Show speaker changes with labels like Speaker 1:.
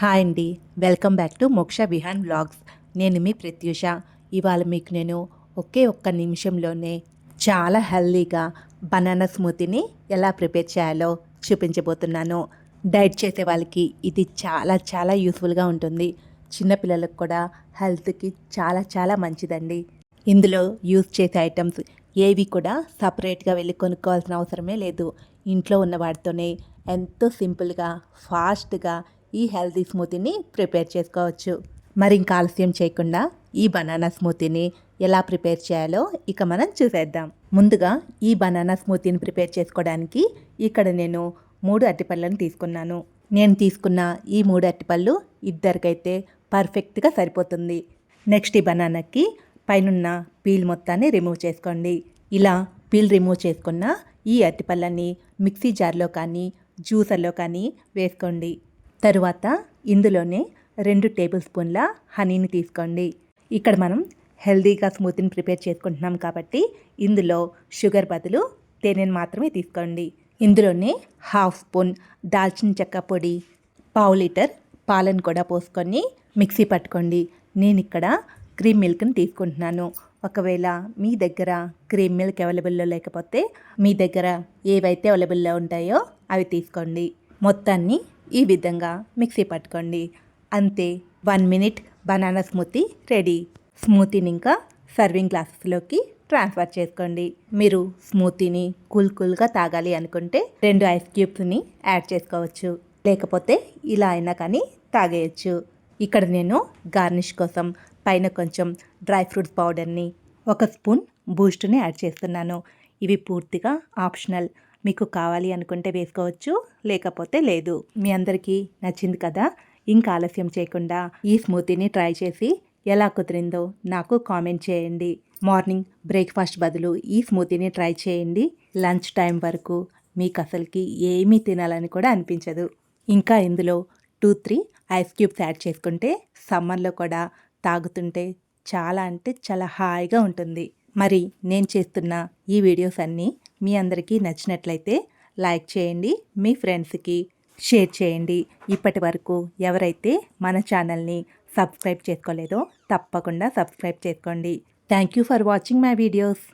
Speaker 1: Hi అండి. Welcome back to మోక్ష Vihaan blogs. నేను మీ ప్రత్యూష. ఇవాళ మీకు నేను ఒకే ఒక్క నిమిషంలోనే చాలా హెల్దీగా బనానా స్మూతీని ఎలా ప్రిపేర్ చేయాలో చూపించబోతున్నాను. డైట్ చేసే వాళ్ళకి ఇది చాలా చాలా యూస్ఫుల్గా ఉంటుంది. చిన్నపిల్లలకు కూడా హెల్త్కి చాలా చాలా మంచిదండి. ఇందులో యూజ్ చేసే ఐటమ్స్ ఏవి కూడా సపరేట్గా వెళ్ళి కొనుక్కోవాల్సిన అవసరమే లేదు. ఇంట్లో ఉన్న వాటితోనే ఎంతో సింపుల్గా ఫాస్ట్గా ఈ హెల్తీ స్మూతీని ప్రిపేర్ చేసుకోవచ్చు. మరి ఇంకా ఆలస్యం చేయకుండా ఈ బనానా స్మూతీని ఎలా ప్రిపేర్ చేయాలో ఇక మనం చూసేద్దాం. ముందుగా ఈ బనానా స్మూతీని ప్రిపేర్ చేసుకోవడానికి ఇక్కడ నేను మూడు అరటిపళ్ళను తీసుకున్నాను. నేను తీసుకున్న ఈ మూడు అరటిపళ్ళు ఇద్దరికైతే పర్ఫెక్ట్గా సరిపోతుంది. నెక్స్ట్ ఈ బనానాకి పైనున్న పీల్ మొత్తాన్ని రిమూవ్ చేసుకోండి. ఇలా పీల్ రిమూవ్ చేసుకున్న ఈ అరటిపళ్ళని మిక్సీ జార్లో కానీ జ్యూసర్లో కానీ వేసుకోండి. తరువాత ఇందులోనే రెండు టేబుల్ స్పూన్ల హనీని తీసుకోండి. ఇక్కడ మనం హెల్దీగా స్మూతీని ప్రిపేర్ చేసుకుంటున్నాం కాబట్టి ఇందులో షుగర్ బదులు తేనెను మాత్రమే తీసుకోండి. ఇందులోనే హాఫ్ స్పూన్ దాల్చిన చెక్క పొడి పావు లీటర్ పాలను కూడా పోసుకొని మిక్సీ పట్టుకోండి. నేను ఇక్కడ క్రీమ్ మిల్క్ని తీసుకుంటున్నాను. ఒకవేళ మీ దగ్గర క్రీమ్ మిల్క్ అవైలబుల్లో లేకపోతే మీ దగ్గర ఏవైతే అవైలబుల్లో ఉంటాయో అవి తీసుకోండి. మొత్తాన్ని ఈ విధంగా మిక్సీ పట్టుకోండి. అంతే one minute banana smoothie ready. స్మూతీని ఇంకా సర్వింగ్ గ్లాసెస్లోకి ట్రాన్స్ఫర్ చేసుకోండి. మీరు స్మూతీని కూల్ కూల్గా తాగాలి అనుకుంటే రెండు ఐస్ క్యూబ్స్ని యాడ్ చేసుకోవచ్చు. లేకపోతే ఇలా అయినా కానీ తాగేయచ్చు. ఇక్కడ నేను గార్నిష్ కోసం పైన కొంచెం డ్రై ఫ్రూట్స్ పౌడర్ని ఒక స్పూన్ బూస్ట్ని యాడ్ చేస్తున్నాను. ఇవి పూర్తిగా ఆప్షనల్. మీకు కావాలి అనుకుంటే వేసుకోవచ్చు లేకపోతే లేదు. మీ అందరికీ నచ్చింది కదా? ఇంకా ఆలస్యం చేయకుండా ఈ స్మూతీని ట్రై చేసి ఎలా కుదిరిందో నాకు కామెంట్ చేయండి. మార్నింగ్ బ్రేక్ఫాస్ట్ బదులు ఈ స్మూతీని ట్రై చేయండి. లంచ్ టైం వరకు మీకు అసలుకి ఏమీ తినాలని కూడా అనిపించదు. ఇంకా ఇందులో two three ice cubes add చేసుకుంటే సమ్మర్లో కూడా తాగుతుంటే చాలా అంటే చాలా హాయిగా ఉంటుంది. మరి నేను చేస్తున్న ఈ వీడియోస్ అన్నీ మీ అందరికీ నచ్చినట్లయితే లైక్ చేయండి మీ ఫ్రెండ్స్కి షేర్ చేయండి. ఇప్పటి వరకు ఎవరైతే మన ఛానల్ని సబ్స్క్రైబ్ చేసుకోలేదో తప్పకుండా సబ్స్క్రైబ్ చేసుకోండి. Thank you for watching my videos.